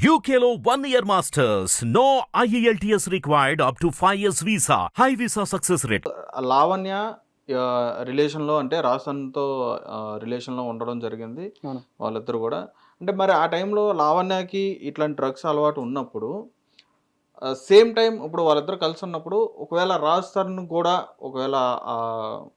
One year masters. No E IELTS required up to 5 years visa. High visa success rate. Lavanya రిలేషన్లో అంటే రాసన్తో రిలేషన్లో ఉండడం జరిగింది. వాళ్ళిద్దరు కూడా అంటే మరి ఆ టైంలో లావణ్యకి ఇట్లాంటి డ్రగ్స్ అలవాటు ఉన్నప్పుడు సేమ్ టైం ఇప్పుడు వాళ్ళిద్దరు కలిసి ఉన్నప్పుడు ఒకవేళ రాజ్ తరుణ్ కూడా ఒకవేళ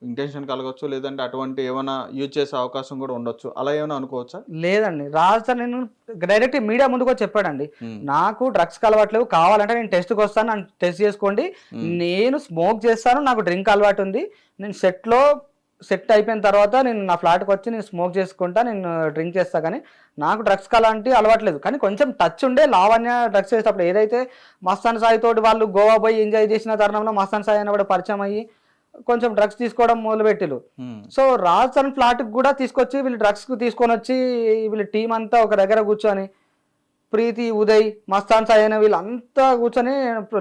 ఇంటెన్షన్ కలగచ్చు లేదంటే అటువంటి ఏమైనా యూజ్ చేసే అవకాశం కూడా ఉండొచ్చు. అలా ఏమైనా అనుకోవచ్చా? లేదండి. రాజు నేను డైరెక్ట్ మీడియా ముందుకు చెప్పాడండి. నాకు డ్రగ్స్ అలవాట్లేవు కావాలంటే నేను టెస్ట్కి వస్తాను నన్ను టెస్ట్ చేసుకోండి. నేను స్మోక్ చేస్తాను. నాకు డ్రింక్ అలవాటు ఉంది. నేను సెట్లో సెట్ అయిపోయిన తర్వాత నేను నా ఫ్లాట్కి వచ్చి నేను స్మోక్ చేసుకుంటా నేను డ్రింక్ చేస్తా కానీ నాకు డ్రగ్స్ అలాంటి అలవాట్లేదు కానీ కొంచెం టచ్ ఉండే లావణ్య డ్రగ్స్ చేసేటప్పుడు ఏదైతే మస్తాన్ సాయి తోటి వాళ్ళు గోవా పోయి ఎంజాయ్ చేసిన తరుణంలో మస్తాన్ సాయి అన్నప్పుడు పరిచయం అయ్యి కొంచెం డ్రగ్స్ తీసుకోవడం మొదలుపెట్టిలు సో రాజ్ తన ఫ్లాట్కి కూడా తీసుకొచ్చి వీళ్ళు డ్రగ్స్కి తీసుకొని వచ్చి వీళ్ళ టీం అంతా ఒక దగ్గర కూర్చొని ప్రీతి ఉదయ్ మస్తాన్ సాయి అయిన వీళ్ళంతా కూర్చొని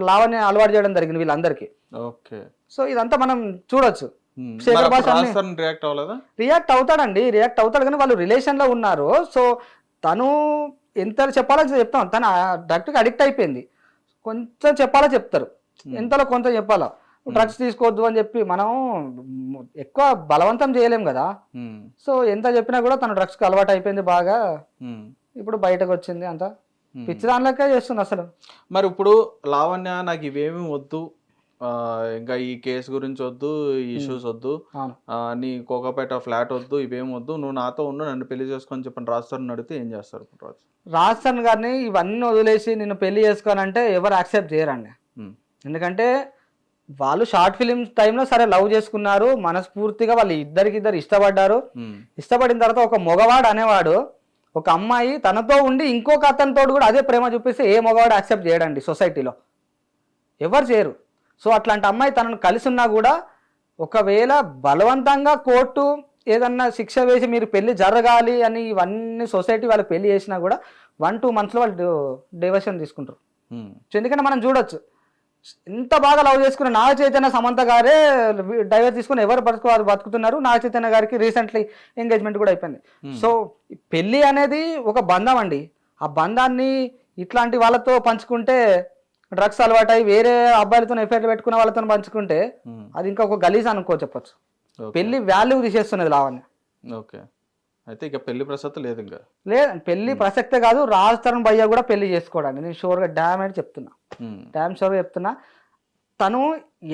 లావణ్య అలవాటు చేయడం జరిగింది వీళ్ళందరికీ. ఓకే. సో ఇదంతా మనం చూడొచ్చు. శేఖర్ భాష రియాక్ట్ అవ్వలేదా? రియాక్ట్ అవుతాడండి. రియాక్ట్ అవుతాడు కానీ వాళ్ళు రిలేషన్లో ఉన్నారు. సో తను ఎంత చెప్పాలో చెప్తాం. తను డ్రగ్కి అడిక్ట్ అయిపోయింది. కొంచెం చెప్పాలో చెప్తారు. ఎంతలో కొంత చెప్పాలా. డ్రగ్స్ తీసుకోవద్దు అని చెప్పి మనం ఎక్కువ బలవంతం చేయలేం కదా. సో ఎంత చెప్పినా కూడా తను డ్రగ్స్కి అలవాటు అయిపోయింది బాగా. ఇప్పుడు బయటకు వచ్చింది అంతా. పిచ్చి దానిలకే చేస్తుంది అసలు. మరి ఇప్పుడు లావణ్య నాకు ఇవేమీ వద్దు. ఇంకా ఈ కేసు గురించి వద్దు ఈ ఇష్యూస్ వద్దు. అవును. ఆ, నీ కోకపేట ఫ్లాట్ వద్దు ఇవేం వద్దు. నువ్వు నాతో ఉండు నన్ను పెళ్ళి చేసుకొని చెప్పని రాస్తారు అడిగితే ఏం చేస్తారు ఇప్పుడు రాజు రాజస్థాన్ గారిని ఇవన్నీ వదిలేసి నిన్ను పెళ్ళి చేసుకోవాలంటే ఎవరు యాక్సెప్ట్ చేయరండి. ఉమ్, ఎందుకంటే వాళ్ళు షార్ట్ ఫిలిం టైంలో సరే లవ్ చేసుకున్నారు మనస్ఫూర్తిగా వాళ్ళు ఇద్దరికిద్దరు ఇష్టపడ్డారు. ఉమ్, ఇష్టపడిన తర్వాత ఒక మగవాడు అనేవాడు ఒక అమ్మాయి తనతో ఉండి ఇంకొక అతనితో కూడా అదే ప్రేమ చూపిస్తే ఏ మగవాడు యాక్సెప్ట్ చేయడండి సొసైటీలో ఎవరు చేయరు. సో అట్లాంటి అమ్మాయి తనను కలిసి ఉన్నా కూడా ఒకవేళ బలవంతంగా కోర్టు ఏదన్నా శిక్ష వేసి మీరు పెళ్ళి జరగాలి అని ఇవన్నీ సొసైటీ వాళ్ళకి పెళ్ళి చేసినా కూడా వన్ టూ మంత్స్లో వాళ్ళు డైవర్షన్ తీసుకుంటారు. సో ఎందుకంటే మనం చూడొచ్చు. ఎంత బాగా లవ్ చేసుకున్న నాగ చైతన్య సమంత గారే డైవర్ తీసుకుని ఎవరు బతుకు వారు బతుకుతున్నారు? నాగ చైతన్య గారికి రీసెంట్లీ ఎంగేజ్మెంట్ కూడా అయిపోయింది. సో పెళ్ళి అనేది ఒక బంధం అండి. ఆ బంధాన్ని ఇట్లాంటి వాళ్ళతో పంచుకుంటే డ్రగ్స్ అలవాటై వేరే అబ్బాయిలతో ఎఫ్ఐఆర్ పెట్టుకున్న వాళ్ళతో పంచుకుంటే ఉమ్, అది ఇంకా ఒక గలీజ్ అనుకో చెప్పొచ్చు. పెళ్ళి వాల్యూ తీసేస్తున్నది లావణ్య. ఓకే అయితే ఇక పెళ్ళి ప్రసక్తి లేదు ఇంకా. లేదు పెళ్ళి ప్రసక్తే కాదు రాజ్ తరుణ్ భయ్య కూడా పెళ్ళి చేసుకోవడానికి. నేను షూర్గా డ్యామేజ్ చెప్తున్నా. ఉమ్, డ్యామ్ షూర్గా చెప్తున్నా. తను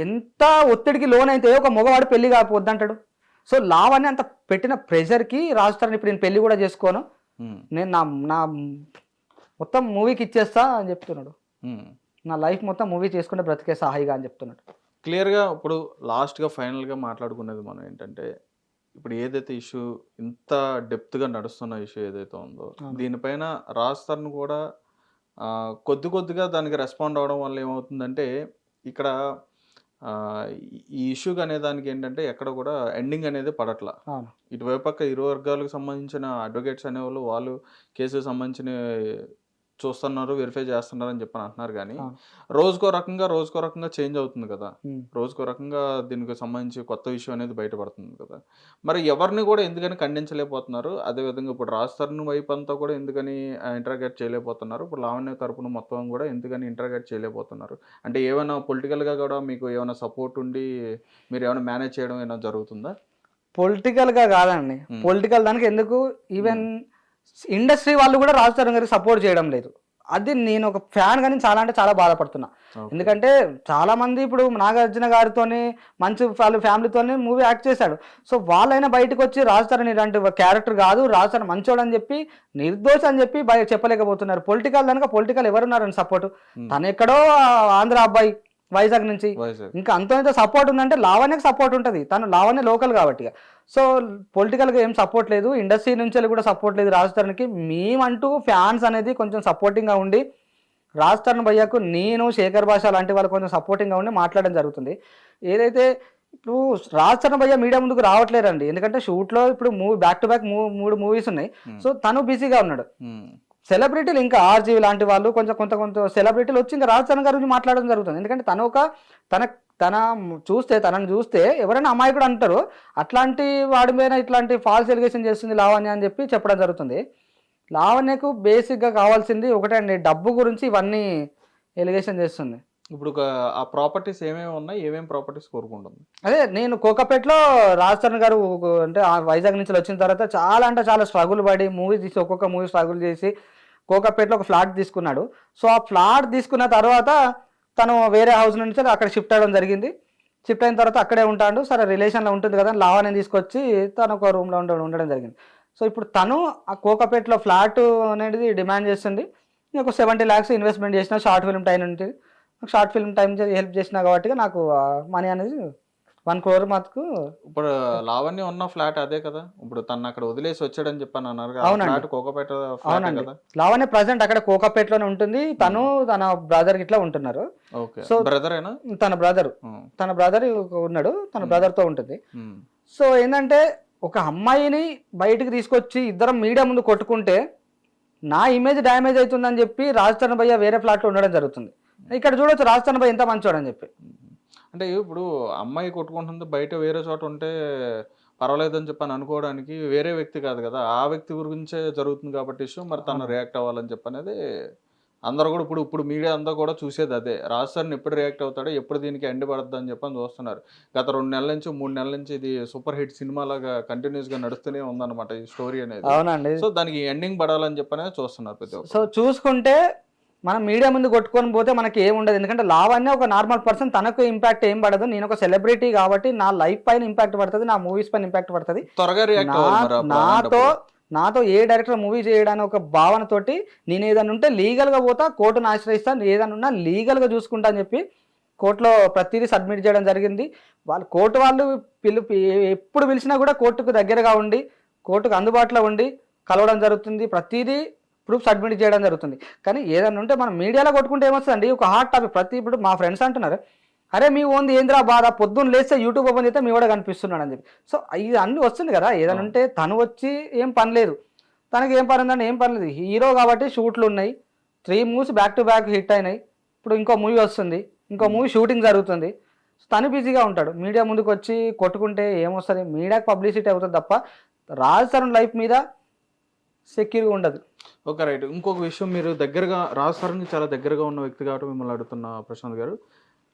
ఎంత ఒత్తిడికి లోన్ అయితే ఒక మగవాడు పెళ్ళి కాకపోద్దంటాడు సో లావణ్య అంత పెట్టిన ప్రెషర్కి రాజ్ తరుణ్ ఇప్పుడు నేను పెళ్ళి కూడా చేసుకోను. నేను నా నా మొత్తం మూవీకి ఇచ్చేస్తా అని చెప్తున్నాడు. నా లైఫ్ మొత్తం మూవీ చేసుకుంటే బ్రతికేస్తా హాయిగా అని చెప్తున్నాడు. క్లియర్గా ఇప్పుడు లాస్ట్గా ఫైనల్గా మాట్లాడుకునేది మనం ఏంటంటే ఇప్పుడు ఏదైతే ఇష్యూ ఇంత డెప్త్గా నడుస్తున్న ఇష్యూ ఏదైతే ఉందో. దీనిపైన రాజస్థాన్ కూడా కొద్ది కొద్దిగా దానికి రెస్పాండ్ అవడం వల్ల ఏమవుతుందంటే ఇక్కడ ఈ- ఇష్యూకి అనే దానికి ఏంటంటే ఎక్కడ కూడా ఎండింగ్ అనేది పడట్లా. ఇటువైపు పక్క ఇరు వర్గాలకు సంబంధించిన అడ్వకేట్స్ అనేవాళ్ళు వాళ్ళు కేసుకు సంబంధించిన చూస్తున్నారు వెరిఫై చేస్తున్నారు అని చెప్పని అంటున్నారు కానీ. రోజుకో రకంగా రోజుకో రకంగా చేంజ్ అవుతుంది కదా. రోజుకో రకంగా దీనికి సంబంధించి కొత్త విషయం అనేది బయటపడుతుంది కదా. మరి ఎవరిని కూడా ఎందుకని ఖండించలేకపోతున్నారు? అదేవిధంగా ఇప్పుడు రాజస్థాన్ వైపు అంతా కూడా ఎందుకని ఇంటర్గేట్ చేయలేకపోతున్నారు? ఇప్పుడు లావణ్య తరపున మొత్తం కూడా ఎందుకని ఇంటర్గేట్ చేయలేకపోతున్నారు? అంటే ఏమైనా పొలిటికల్గా కూడా మీకు ఏమైనా సపోర్ట్ ఉండి మీరు ఏమైనా మేనేజ్ చేయడం ఏమైనా జరుగుతుందా? పొలిటికల్గా కాదండి. పొలిటికల్ దానికి ఎందుకు? ఈవెన్ ఇండస్ట్రీ వాళ్ళు కూడా రాజ్ తరుణ్ గారికి సపోర్ట్ చేయడం లేదు. అది నేను ఒక ఫ్యాన్ కానీ చాలా అంటే చాలా బాధపడుతున్నా. ఎందుకంటే చాలా మంది ఇప్పుడు నాగార్జున గారితోని మంచి వాళ్ళ ఫ్యామిలీతోని మూవీ యాక్ట్ చేశాడు. సో వాళ్ళైనా బయటకు వచ్చి రాజ్ తరుణ్ ఇలాంటి క్యారెక్టర్ కాదు రాజ్ తరుణ్ మంచోడు అని చెప్పి నిర్దోష్ అని చెప్పి చెప్పలేకపోతున్నారు. పొలిటికల్ కనుక పొలిటికల్ ఎవరున్నారని సపోర్ట్. తను ఎక్కడో ఆంధ్ర అబ్బాయి. వైజాగ్ నుంచి. ఇంకా అంత ఇంత సపోర్ట్ ఉందంటే లావణ్యకి సపోర్ట్ ఉంటుంది. తను లావణ్య లోకల్ కాబట్టి సో పొలిటికల్గా ఏం సపోర్ట్ లేదు. ఇండస్ట్రీ నుంచి కూడా సపోర్ట్ లేదు రాజ్ తరుణ్కి. మేమంటూ ఫ్యాన్స్ అనేది కొంచెం సపోర్టింగ్గా ఉండి రాజ్ తరుణ్ భయ్యకు నేను శేఖర్ భాష లాంటి వాళ్ళు కొంచెం సపోర్టింగ్గా ఉండి మాట్లాడడం జరుగుతుంది. ఏదైతే ఇప్పుడు రాజ్ తరుణ్ భయ్య మీడియా ముందుకు రావట్లేదండి. ఎందుకంటే షూట్లో ఇప్పుడు మూవీ బ్యాక్ టు బ్యాక్ మూడు మూవీస్ ఉన్నాయి. సో తను బిజీగా ఉన్నాడు. సెలబ్రిటీలు ఇంకా ఆర్జీవి లాంటి వాళ్ళు కొంచెం కొంత కొంత సెలబ్రిటీలు వచ్చి ఇంకా రాజ్ తరుణ్ గారి గురించి మాట్లాడడం జరుగుతుంది. ఎందుకంటే తను ఒక తన తన చూస్తే తనని చూస్తే ఎవరైనా అమాయకుడు అంటారు అట్లాంటి వాడి మీద ఇట్లాంటి ఫాల్స్ ఎలిగేషన్ చేస్తుంది లావణ్య అని చెప్పి చెప్పడం జరుగుతుంది. లావణ్యకు బేసిక్గా కావాల్సింది ఒకటే అండి డబ్బు గురించి ఇవన్నీ ఎలిగేషన్ చేస్తుంది. ఇప్పుడు ఒక ఆ ప్రాపర్టీస్ ఏమేమి ఉన్నాయి ఏమేమి ప్రాపర్టీస్ కోరుకుంటుంది? అదే నేను కోకపేటలో రాజ్ చరణ్ గారు అంటే వైజాగ్ నుంచి వచ్చిన తర్వాత చాలా అంటే చాలా స్ట్రగుల్ పడి మూవీ తీసి ఒక్కొక్క మూవీ స్ట్రగుల్ చేసి కోకపేటలో ఒక ఫ్లాట్ తీసుకున్నాడు. సో ఆ ఫ్లాట్ తీసుకున్న తర్వాత తను వేరే హౌస్ నుంచి అక్కడ షిఫ్ట్ అవ్వడం జరిగింది. షిఫ్ట్ అయిన తర్వాత అక్కడే ఉంటాడు. సరే రిలేషన్లో ఉంటుంది కదా లావాని తీసుకొచ్చి తను ఒక రూమ్లో ఉండడం ఉండడం జరిగింది. సో ఇప్పుడు తను ఆ కోకపేటలో ఫ్లాట్ అనేది డిమాండ్ చేస్తుంది. ఒక సెవెంటీ ల్యాక్స్ ఇన్వెస్ట్మెంట్ చేసిన షార్ట్ ఫిల్మ్ టైం ఉంటుంది షార్ట్ ఫిల్మ్ టైం హెల్ప్ చేసిన కాబట్టి నాకు మనీ అనేది వన్ క్రోర్ మటుకు ఇప్పుడు లావణ్య ఉన్న ఫ్లాట్ అదే కదా. ఇప్పుడు తను అక్కడ వదిలేసి వచ్చాడని చెప్పాను అన్నారు అవునండి. కోకపేట అవునండి. లావణ్య ప్రజెంట్ అక్కడ కోకాపేటలోనే ఉంటుంది. తను తన బ్రదర్ ఇట్లా ఉంటున్నారు. So- బ్రదర్ తన బ్రదర్ తన బ్రదర్ ఉన్నాడు. తన brother తో ఉంటుంది. సో ఏంటంటే ఒక అమ్మాయిని బయటికి తీసుకొచ్చి ఇద్దరం మీడియా ముందు కొట్టుకుంటే నా ఇమేజ్ డ్యామేజ్ అవుతుందని చెప్పి రాజస్థాన్ భయ్య వేరే ఫ్లాట్లో ఉండడం జరుగుతుంది. ఇక్కడ చూడొచ్చు రాజస్థాన్ భయ్య ఎంత మంచోడు అని చెప్పి అంటే ఇప్పుడు అమ్మాయి కొట్టుకుంటుంది బయట వేరే చోట ఉంటే పర్వాలేదని చెప్పని అనుకోవడానికి వేరే వ్యక్తి కాదు కదా. ఆ వ్యక్తి గురించే జరుగుతుంది కాబట్టి ఇష్యూ. మరి తను రియాక్ట్ అవ్వాలని చెప్పనేది అందరూ కూడా ఇప్పుడు ఇప్పుడు మీడియా అంతా కూడా చూసేది అదే. రాజ్ సార్ని ఎప్పుడు రియాక్ట్ అవుతాడో ఎప్పుడు దీనికి ఎండ్ పడద్దు అని చెప్పని చూస్తున్నారు. గత రెండు నెలల నుంచి మూడు నెలల నుంచి ఇది సూపర్ హిట్ సినిమా లాగా కంటిన్యూస్గా నడుస్తూనే ఉందన్నమాట ఈ స్టోరీ అనేది. అవునండి. సో దానికి ఎండింగ్ పడాలని చెప్పనే చూస్తున్నారు ప్రతి సో చూసుకుంటే మనం మీడియా ముందు కొట్టుకొని పోతే మనకి ఏం ఉండదు. ఎందుకంటే లావణ్య ఒక నార్మల్ పర్సన్ తనకు ఇంపాక్ట్ ఏం పడదు. నేను ఒక సెలబ్రిటీ కాబట్టి నా లైఫ్ పైన ఇంపాక్ట్ పడుతుంది నా మూవీస్ పైన ఇంపాక్ట్ పడుతుంది. నాతో. నాతో ఏ డైరెక్టర్ మూవీ చేయడానికి ఒక భావనతోటి నేను ఏదైనా ఉంటే లీగల్గా పోతా కోర్టును ఆశ్రయిస్తాను ఏదైనా ఉన్నా లీగల్గా చూసుకుంటా అని చెప్పి కోర్టులో ప్రతిదీ సబ్మిట్ చేయడం జరిగింది. వాళ్ళు కోర్టు వాళ్ళు పిలుపు ఎప్పుడు పిలిచినా కూడా కోర్టుకు దగ్గరగా ఉండి కోర్టుకు అందుబాటులో ఉండి కలవడం జరుగుతుంది. ప్రతిదీ ప్రూఫ్ సబ్మిట్ చేయడం జరుగుతుంది. కానీ ఏదైనా ఉంటే మనం మీడియాలో కొట్టుకుంటే ఏమొస్తుందండి? ఒక హాట్ టాపిక్. ప్రతి ఇప్పుడు మా ఫ్రెండ్స్ అంటున్నారు అరే మీ ఓన్ది ఏంద్రా బాధ? పొద్దున్న లేస్తే యూట్యూబ్ ఓపెన్ చేస్తే మీ కూడా కనిపిస్తున్నాడు అని చెప్పి. సో ఇది అన్ని వస్తుంది కదా. ఏదైనా ఉంటే తను వచ్చి ఏం పని లేదు. తనకి ఏం పని ఉందంటే ఏం పని లేదు. హీరో కాబట్టి షూట్లు ఉన్నాయి. Three movies back to back hit అయినాయి. ఇప్పుడు ఇంకో మూవీ వస్తుంది. ఇంకో మూవీ షూటింగ్ జరుగుతుంది. తను బిజీగా ఉంటాడు. మీడియా ముందుకు వచ్చి కొట్టుకుంటే ఏమొస్తుంది? మీడియాకి పబ్లిసిటీ అవుతుంది తప్ప రాజ్ తరుణ్ లైఫ్ మీద సెక్యూర్గా ఉండదు. Okay right. ఇంకొక విషయం మీరు దగ్గరగా రాజ్ చాలా దగ్గరగా ఉన్న వ్యక్తి కాబట్టి మిమ్మల్ని అడుగుతున్న ప్రశాంత్ గారు.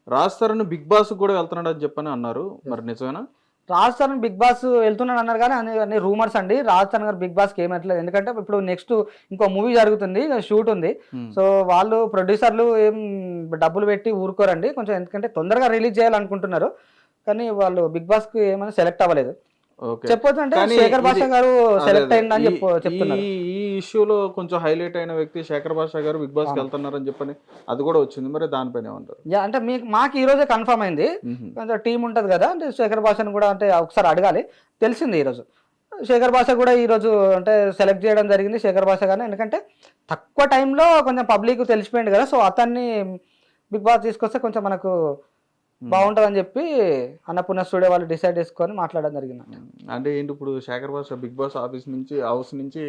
రాజ్ బిగ్ బాస్ కూడా వెళ్తున్నాడు అని చెప్పని అన్నారు. మరి నిజమేనా? రాజ్ తరుణ్ బిగ్ బాస్ వెళ్తున్నాడు అన్నారు కానీ అన్ని అన్ని రూమర్స్ అండి రాజ్ తరుణ్ గారు బిగ్ బాస్కి ఏమట్లేదు ఎందుకంటే ఇప్పుడు నెక్స్ట్ ఇంకో మూవీ జరుగుతుంది షూట్ ఉంది. Hmm. సో వాళ్ళు ప్రొడ్యూసర్లు ఏం డబ్బులు పెట్టి ఊరుకోరండి. కొంచెం ఎందుకంటే తొందరగా రిలీజ్ చేయాలనుకుంటున్నారు. కానీ వాళ్ళు బిగ్ బాస్కి ఏమైనా సెలెక్ట్ అవ్వలేదు. ఓకే. చెప్పొచ్చు అంటే కానీ శేఖర్ భాష గారు సెలెక్ట్. అయిందని చెప్తున్నారు. ఈ ఇష్యూలో కొంచెం హైలైట్ అయిన వ్యక్తి శేఖర్ భాష గారు బిగ్ బాస్ వెళ్తున్నారని చెప్పని అది కూడా వచ్చింది. మరి దానిపైన ఏమంటారు? అంటే మీకు మాకు ఈ రోజే కన్ఫర్మ్ అయింది. కొంచెం టీం ఉంటుంది కదా అంటే శేఖర్ భాషను కూడా అంటే ఒకసారి అడగాలి. తెలిసింది ఈరోజు శేఖర్ భాష కూడా ఈరోజు అంటే సెలెక్ట్ చేయడం జరిగింది శేఖర్ భాష గారిని. ఎందుకంటే తక్కువ టైంలో కొంచెం పబ్లిక్ తెలిసిపోయింది కదా సో అతన్ని బిగ్ బాస్ తీసుకొస్తే కొంచెం మనకు బాగుంటుందని చెప్పి అన్నపూర్ణ స్టూడియో వాళ్ళు డిసైడ్ చేసుకొని మాట్లాడడం జరిగింది. అంటే ఏంటి ఇప్పుడు Shekhar Basha big boss office నుంచి హౌస్ నుంచి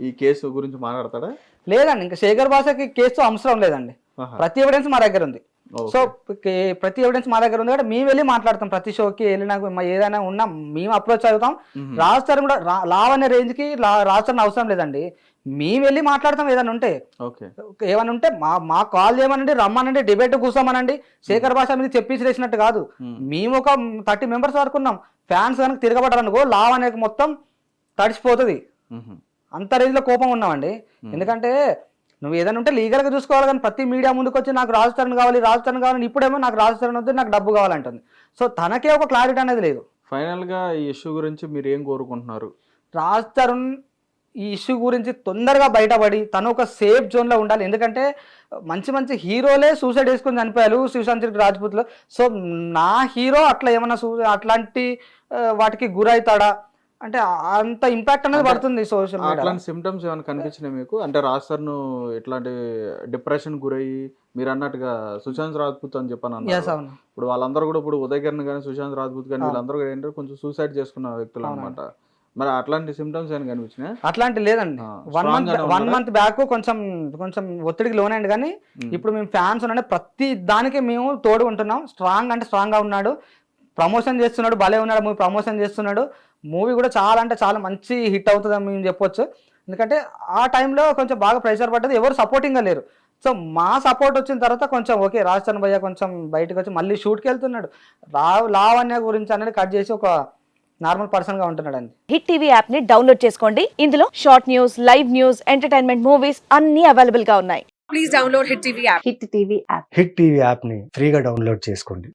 ఈ కేసు గురించి మాట్లాడతాడా? లేదండి ఇంకా శేఖర్ భాషకి కేసు అవసరం లేదండి. ప్రతి ఎవిడెన్స్ మా దగ్గర ఉంది. సో కే- ప్రతి ఎవిడెన్స్ మా దగ్గర ఉంది కాబట్టి మేము వెళ్ళి మాట్లాడతాం. ప్రతి షోకి వెళ్ళినా ఏదైనా ఉన్నా మేము అప్రోచ్ అవుతాం. రాజస్థాన్ కూడా లావ్ అనే రేంజ్కి రాజస్థాన్ అవసరం లేదండి. మేము వెళ్ళి మాట్లాడతాం ఏదైనా ఉంటే. ఏమైనా ఉంటే మా మా కాల్ చేయమనండి రమ్మనండి డిబేట్ కూర్చోమనండి. శేఖర్ భాష మీద చెప్పి చేసినట్టు కాదు. మ్మ్. ఒక థర్టీ మెంబర్స్ వరకు ఉన్నాం. ఫ్యాన్స్ కనుక తిరగబడ్డారనుకో లావ్ అనే మొత్తం తడిసిపోతుంది. మ్మ్. అంత రేంజ్లో కోపం ఉన్నామండి. ఎందుకంటే నువ్వు ఏదైనా ఉంటే లీగల్గా చూసుకోవాలి కానీ ప్రతి మీడియా ముందుకు వచ్చి నాకు రాజస్థాన్ కావాలి రాజస్థాన్ కావాలని ఇప్పుడేమో నాకు రాజస్థాన్ వద్దు నాకు డబ్బు కావాలంటుంది. సో తనకే ఒక క్లారిటీ అనేది లేదు. ఫైనల్గా ఈ ఇష్యూ గురించి మీరు ఏం కోరుకుంటున్నారు? రాజ్ తరుణ్ ఈ ఇష్యూ గురించి తొందరగా బయటపడి తను ఒక సేఫ్ జోన్లో ఉండాలి. ఎందుకంటే మంచి మంచి హీరోలే సూసైడ్ చేసుకుని చనిపోయారు శివశాంతి రాజ్పూత్లో. సో నా హీరో అట్లా ఏమన్నా సూ అట్లాంటి వాటికి గురవుతాడా? అంటే అంత ఇంపాక్ట్ అనేది పడుతుంది సోషల్ మీడియా అట్లాంటి సిమ్టమ్స్ ఏమైనా కనిపించినాయి మీకు? అంటే రాజస్థాన్ ఇట్లాంటి డిప్రెషన్ గురయ్యి మీరు అన్నట్టుగా సుశాంత్ రాజ్పూత్ అని చెప్పని ఇప్పుడు వాళ్ళందరూ కూడా ఇప్పుడు ఉదయ్ కిరణ్ కానీ సుశాంత్ రాజ్పూత్ కానీ వీళ్ళందరూ కూడా ఏంటంటే కొంచెం సూసైడ్ చేసుకున్న వ్యక్తులు అనమాట మరి అట్లాంటి సిమ్టమ్స్ ఏమైనా కనిపించినాయి? అట్లాంటి లేదండి. One month one? Month back కొంచెం కొంచెం ఒత్తిడికి లోనైంది కానీ. ఇప్పుడు మేము ఫ్యాన్స్ ఉన్నాడు ప్రతి దానికి మేము తోడు ఉంటున్నాం స్ట్రాంగ్ అంటే స్ట్రాంగ్గా ఉన్నాడు. ప్రమోషన్ చేస్తున్నాడు భలే ఉన్నాడు మూవీ ప్రమోషన్ చేస్తున్నాడు. మూవీ కూడా చాలా అంటే చాలా మంచి హిట్ అవుతుందని మేము చెప్పొచ్చు. ఎందుకంటే ఆ టైంలో కొంచెం బాగా ప్రెషర్ పడ్డది ఎవరు సపోర్టింగ్గా లేరు. సో మా సపోర్ట్ వచ్చిన తర్వాత కొంచెం ఓకే రాజస్థాన్ భయ్య కొంచెం బయటకు వచ్చి మళ్ళీ షూట్కి వెళ్తున్నాడు. లా లావణ్య గురించి అనేది కట్ చేసి ఒక నార్మల్ పర్సన్గా ఉంటున్నాడు అండి హిట్ టీవీ యాప్ని డౌన్లోడ్ చేసుకోండి. ఇందులో short news live news entertainment movies అన్ని అవైలబుల్గా ఉన్నాయి. please download Hit TV app. Hit TV app. Hit TV యాప్ని ఫ్రీగా డౌన్లోడ్ చేసుకోండి.